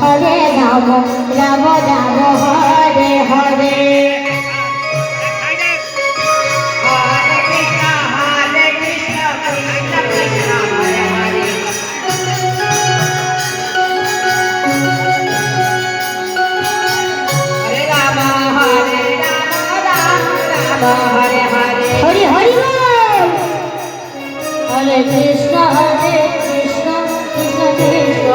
Hare Ram Ram Ram Hare Hare. Hare Krishna Hare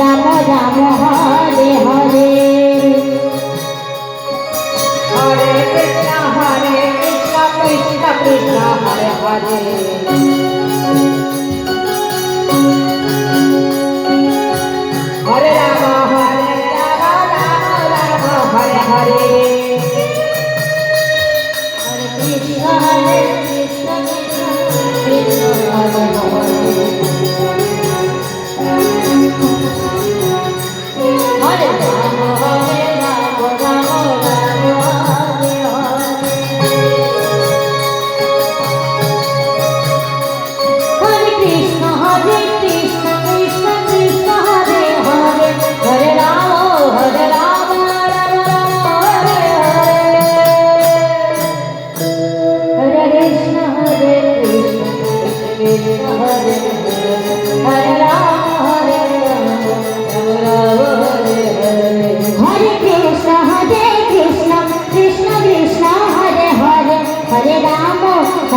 Ram Ram Hare Hare. Hare Krishna Hare Krishna Krishna Krishna Hare Hare. Hare Ram Hare Ram Ram Ram Hare Hare.